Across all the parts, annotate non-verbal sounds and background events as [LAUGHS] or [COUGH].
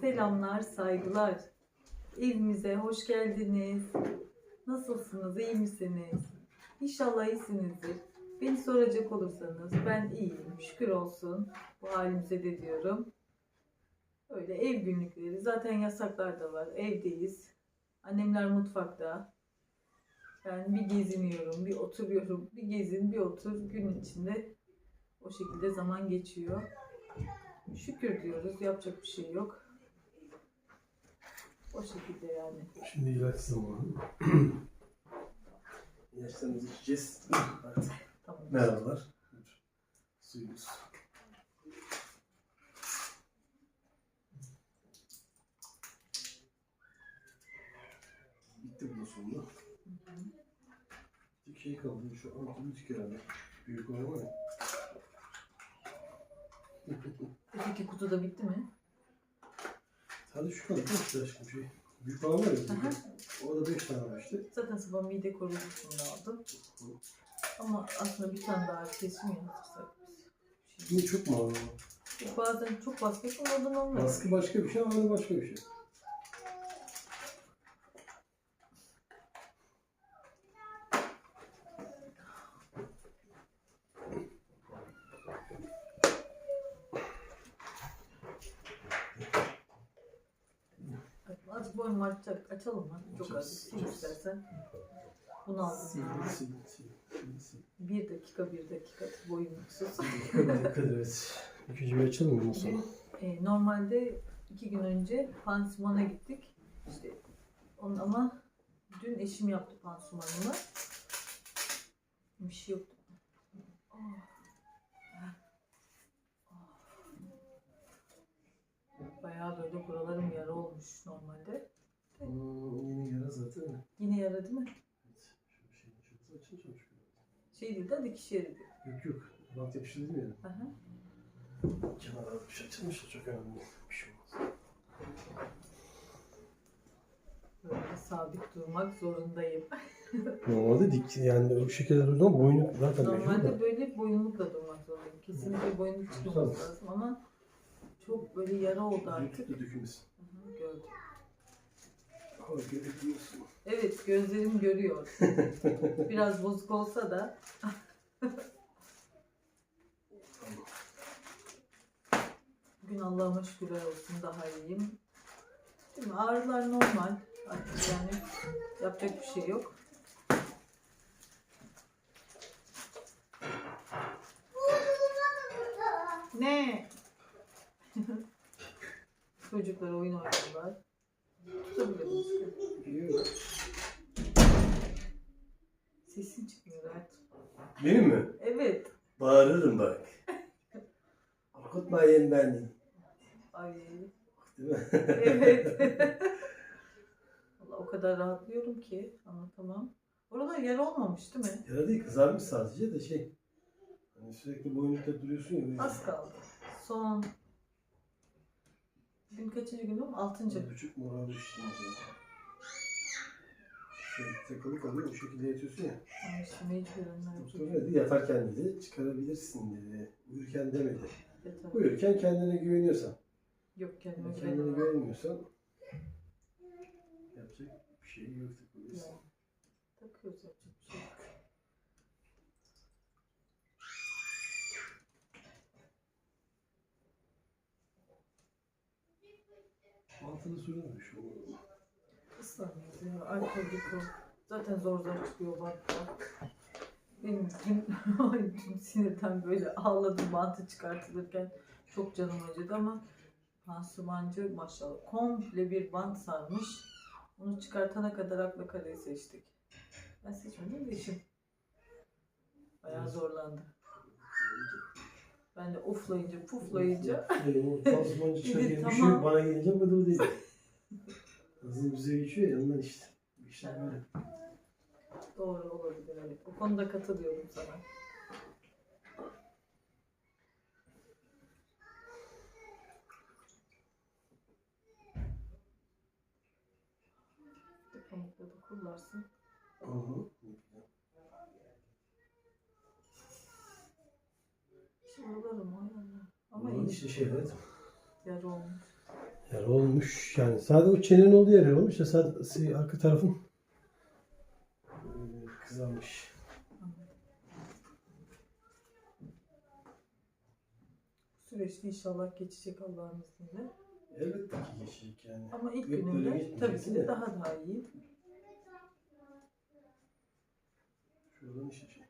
Selamlar, saygılar. Evimize hoş geldiniz. Nasılsınız, iyi misiniz? İnşallah iyisinizdir. Beni soracak olursanız ben iyiyim, şükür olsun. Bu halimize de diyorum. Öyle ev günlükleri, zaten yasaklar da var, evdeyiz. Annemler mutfakta. Ben bir geziniyorum, bir oturuyorum, bir gezin, bir otur. Gün içinde o şekilde zaman geçiyor. Şükür diyoruz. Yapacak bir şey yok. O şekilde yani. Şimdi ilaç zamanı. [CLEARS THROAT] İlaçlarımızı içeceğiz. Tamam. Merhabalar. Suyumuz. Bitti bunun sonunda. Bir şey kaldı. Şu antibiyotik herhalde. Büyük olan var ya. Öteki kutu da bitti mi? Sadece şu kaldı. Kaç aşkım şey. Büyük olan var ya. Aha. Orada 5 tane var işte. Zaten sabah mide koruyucusunu aldım. Ama aslında bir tane daha kesin yazdırsak biz. Şimdi çok mu? Şey, bazen çok baskı yapamadan olmuyor. Baskı başka bir şey, ağrı başka bir şey. Azıcık boynumu açacak, açalım mı? Çok az. Sil açarız. istersen. Bunu aldım. Sil, sil, sil, sil, sil. Bir dakika, bir dakika. Boyum sus. Dikkat evet. İkinci bir açalım mı sonra? E, normalde iki gün önce pansumana gittik. İşte onun ama dün eşim yaptı pansumanımı. Bir şey yoktu. Oh. Bayağı böyle buralarım yara olmuş normalde. Hmm, yeni yara zaten. Yine yara değil mi? Evet. Şu şeyin şurası açılmış. Şey değil de dikiş yeri değil. Yok yok. Bant yapışı değil mi yani? Aha. Kenara bir şey açılmış da çok önemli. Bir şey olmaz. Böyle sabit durmak zorundayım. [LAUGHS] Normalde dik yani o şekilde durduğum boynu zaten mecbur Normalde böyle boyunlukla durmak zorundayım. Kesinlikle boyunluk çıkmaması lazım ama çok böyle yara oldu artık. Hı hı, Gördüm. Ama görebiliyorsun. Evet gözlerim görüyor. [LAUGHS] Biraz bozuk olsa da [LAUGHS] bugün Allah'ıma şükürler olsun daha iyiyim. Değil mi? Ağrılar normal. Artık yani yapacak bir şey yok. Ne? [LAUGHS] Çocuklar oyun oynuyorlar. Tutabilir misin? Sesin çıkmıyor Ert. Benim mi? Evet. Bağırırım bak. Korkutmayın beni. Ay. Değil mi? Evet. [LAUGHS] Vallahi o kadar rahatlıyorum ki anlatamam. Orada yer olmamış değil mi? Yara değil kızarmış sadece de şey. Hani sürekli boynukta duruyorsun ya. Az kaldı. Son Bugün kaçıncı günüm? Altıncı. Buçuk morarmış şimdi. Şöyle takılı kalıyor o şekilde yatıyorsun ya. Ama işte mecburen Doktor dedi yatarken dedi çıkarabilirsin dedi. Uyurken demedi. Yeter. Uyurken kendine güveniyorsan. Yok kendime Kendine güvenemem. güvenmiyorsan yapacak bir şey yok takılıyorsun. Takıyoruz yapacak bir şey yok. Altını sürülmüş o. Islanmıyoruz ya. Alkolik o. Zaten zor zor çıkıyor bankta. Benim dün, [LAUGHS] dün sinirden böyle ağladım bantı çıkartılırken. Çok canım acıdı ama pansumancı maşallah komple bir bant sarmış. Onu çıkartana kadar akla kareyi seçtik. Ben seçmedim de eşim. Bayağı zorlandı. Ben de oflayınca puflayınca o pansumancı çıkar Dedi, gibi tamam. düşüyor bana gelince mıdır değil. Hızlı bize geçiyor ya ondan işte. Bu işler böyle. doğru olabilir evet. O konuda katılıyorum sana. Pamukla da kullarsın. Hı hı. O yana. Ama iyi. işte şey evet. Yara olmuş. yer olmuş. Yani sadece o çenenin olduğu yer olmuş da sadece arka tarafın e, kızarmış. Süreçte inşallah geçecek Allah'ın izniyle. Elbette ki geçecek yani. Ama ilk Yok, gününde tabii ki de daha daha iyi. Şuradan işte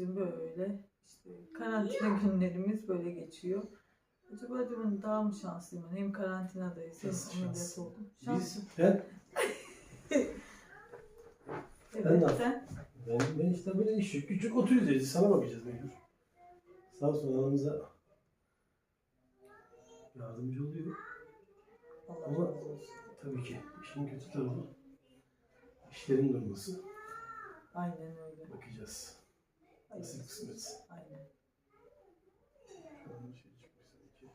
Bizim böyle işte karantina günlerimiz böyle geçiyor. Acaba diyorum daha mı şanslıyım? ben? Hem karantinadayız hem Nasıl ameliyat şans? oldum. Biz, Şanslıyım. ben, Evet Ben de- sen. ben, ben işte böyle iş. Küçük oturuyoruz. Sana bakacağız mecbur. Sağ olsun aramıza yardımcı oluyor. Allah Ama- razı olsun. Tabii ki işin kötü tarafı işlerin durması. Aynen öyle. Bakacağız. Nasıl kısmet. Aynen. An şey çıkmış sanki.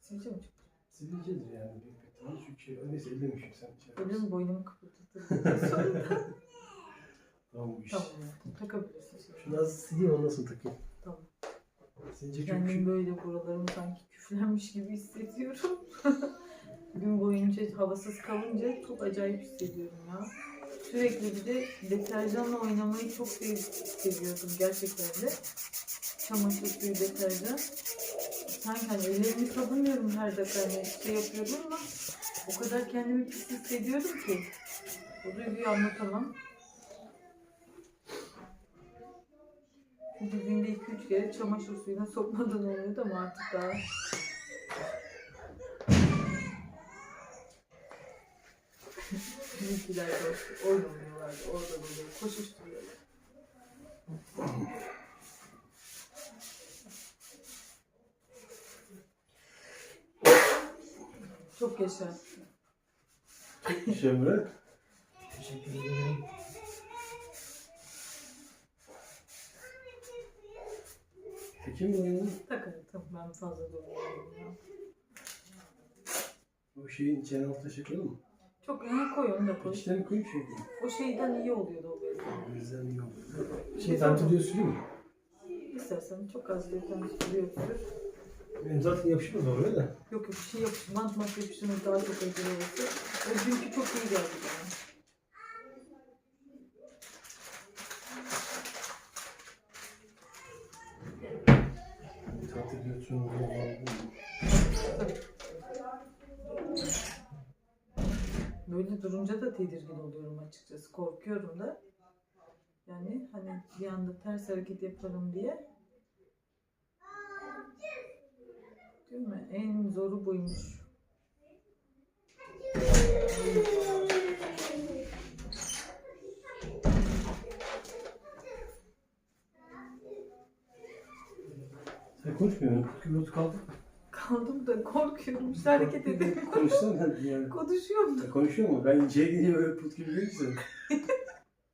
Sivilce mi çıktı? Sivilcedir yani büyük bir ihtimal çünkü neyse ellemişim sen şey yaparsın. mi boynumu kıpırdatır? [LAUGHS] Tamam bu iş. tamam ya. Takabilirsin şimdi. Şunu az sileyim ondan sonra takayım. Tamam. Sence çok Kendim böyle buralarım sanki küflenmiş gibi hissediyorum. [LAUGHS] Gün boyunca havasız kalınca çok acayip hissediyorum ya. Sürekli bir de deterjanla oynamayı çok sev seviyordum gerçekten de. Çamaşır suyu deterjan. Sanki hani ellerimi sabunluyorum her dakika hani şey yapıyorum ama o kadar kendimi pis hissediyorum ki. O duyguyu anlatamam. Çünkü günde 2-3 kere çamaşır suyuna sokmadan oluyordu ama artık daha Bizimkiler de oyun oynuyorlardı. Orada böyle koşuşturuyorlar. Çok yaşa. Şemre. Teşekkür ederim. Peki mi oyunu? Takın tamam ben fazla durmuyorum ya. O şeyin şey koyalım mı? Çok yana koy onu da koy. İçlerini koyup şey. O şeyden iyi oluyordu o böyle. O yüzden iyi oluyor. Şey tantiliyor süreyim mi? İstersen çok az bir tane sürüyor sür. Benim zaten yapışmaz oraya da. Yok yok bir şey yapış. Bant mat yapıştırmak daha çok acı olası. O dünkü çok iyi geldi bana. Durunca da tedirgin oluyorum açıkçası. Korkuyorum da. Yani hani bir anda ters hareket yaparım diye. Değil mi? En zoru buymuş. Sen konuşmuyor musun? Kıvırcık kaldı. Kaldım da korkuyorum. İşte hareket edemiyorum. [LAUGHS] Konuşsana yani. Konuşuyorum da. Konuşuyor mu? Ben içeri gidince böyle put gibi değil misin?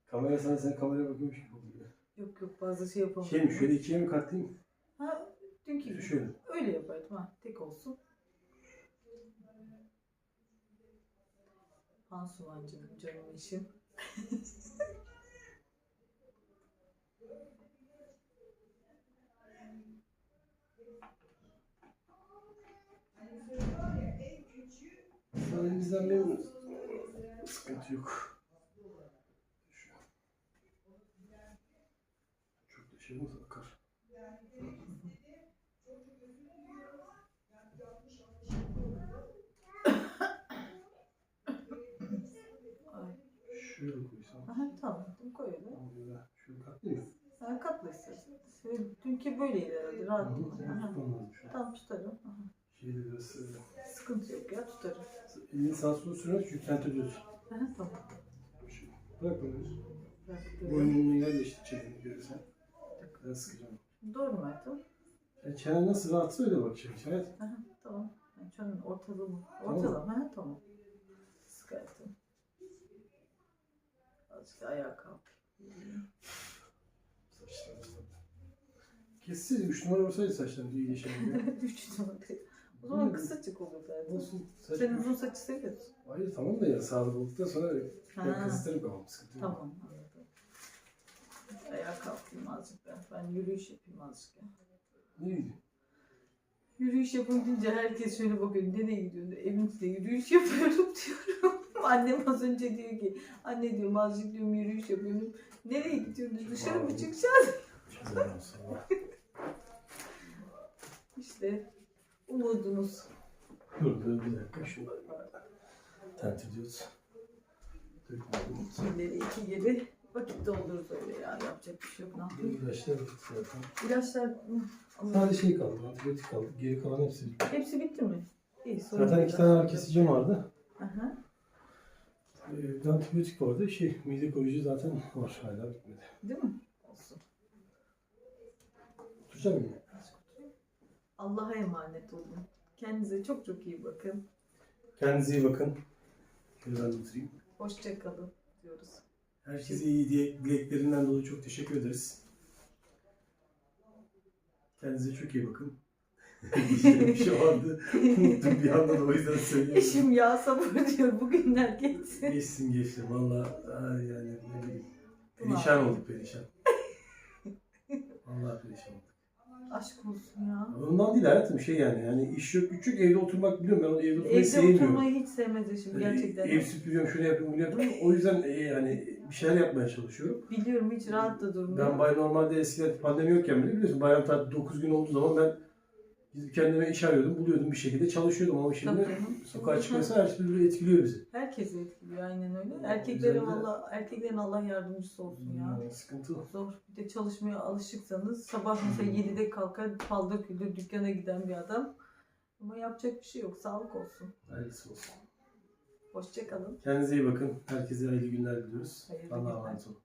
Kamera sana sen kameraya bakıyormuş gibi oluyor. Yok yok fazla şey yapamam. Şey mi şöyle ikiye mi katlayayım? Ha, dünkü gibi. Şöyle. Öyle yapardım ha. Tek olsun. Hansumancım canım eşim. [LAUGHS] elimizden memnunuz. Sıkıntı yok. Çok da şey olmaz akar. Şöyle koysam. Aha, tamam. Koy öyle. Tamam güzel. Şöyle katlayayım? Sen katla istersen. Dünkü böyleydi herhalde. Rahat. Tamam tutarım. Aha. Şeyde biraz e, Sıkıntı yok ya tutarım. Kent ödüyorsun. Aha, tamam. Şimdi Bırak. Bıraktım. Boynunu yerleştir çeneni görürsen. Ben sıkacağım. Doğru mu hayatım? Yani çenen nasıl rahatsa öyle bakacak. Evet. Aha, tamam. Yani an ortalı mı? Tamam. Ortalama. Ha, tamam. Sık hayatım. Azıcık ayağa kalk. Saçlar Kessiz 3 numara olsaydı saçlarım iyi yaşardı. [LAUGHS] Üç numara. O zaman kısacık olur zaten. Olsun. Saç... Sen uzun saçı seviyorsun. Hayır tamam da ya sağlık olduktan sonra ben Ha. kafamı sıkıntı yok. Tamam anladım. Ayağa kalkayım azıcık ben. Ben yürüyüş yapayım azıcık ya. İyi. Yürüyüş yapın deyince herkes şöyle bakıyor. Nereye gidiyorsun? Evin içinde yürüyüş yapıyorum [LAUGHS] diyorum. Annem az önce diyor ki anne diyorum azıcık diyorum yürüyüş yapıyorum. Nereye gidiyorsun? Dışarı mı Vallahi. çıkacağız? [LAUGHS] Güzel olsun. İşte umudunuz. Dur dur bir dakika şunları. Tertip ediyoruz. Kimleri iki gibi vakit doldururuz öyle ya. Yapacak bir şey yok. Ne yapayım? İlaçlar bitti zaten. İlaçlar ama Sadece şey kaldı, antibiyotik kaldı. Geri kalan hepsi bitti. hepsi bitti mi? İyi sorun Zaten iki tane ağrı kesicim vardı. Aha. Ee, bir antibiyotik vardı. Şey, mide koruyucu zaten var. Hala bitmedi. Değil mi? Olsun. Oturacak mıyım? Allah'a emanet olun. Kendinize çok çok iyi bakın. Kendinize iyi bakın. Şöyle ben de oturayım. Hoşça kalın diyoruz. Herkese iyi diye dileklerinden dolayı çok teşekkür ederiz. Kendinize çok iyi bakın. [LAUGHS] Diyeceğim bir şey vardı. [LAUGHS] Unuttum bir anda da o yüzden söylüyorum. Eşim ya sabır diyor bugünler geçsin. Geçsin geçsin. Valla yani ne bileyim. Perişan olduk perişan. Vallahi perişan olduk. Aşk olsun ya. Ondan değil hayatım şey yani. Yani iş yok güç yok evde oturmak biliyorum ben onu evde oturmayı Evde sevmiyorum. oturmayı hiç sevmez eşim gerçekten. Ev süpürüyorum şunu yapıyorum bunu yapıyorum. O yüzden e, yani bir şeyler yapmaya çalışıyorum. Biliyorum hiç rahat da durmuyor. Ben bay normalde eskiden pandemi yokken bile biliyorsun bayram tatili 9 gün olduğu zaman ben gidip kendime iş arıyordum, buluyordum bir şekilde çalışıyordum ama Tabii şimdi canım. sokağa çıkması her türlü etkiliyor bizi. Herkesi etkiliyor aynen öyle. Erkeklere Güzel de- Allah, erkeklerin Allah yardımcısı olsun ya. Hmm, sıkıntı. Zor. Bir de çalışmaya alışıksanız sabah mesela 7'de kalkar paldır küldür dükkana giden bir adam. Ama yapacak bir şey yok. Sağlık olsun. Hayırlısı olsun. Hoşça kalın. Kendinize iyi bakın. Herkese hayırlı günler diliyoruz. Hayırlı Allah'a günler. emanet olun.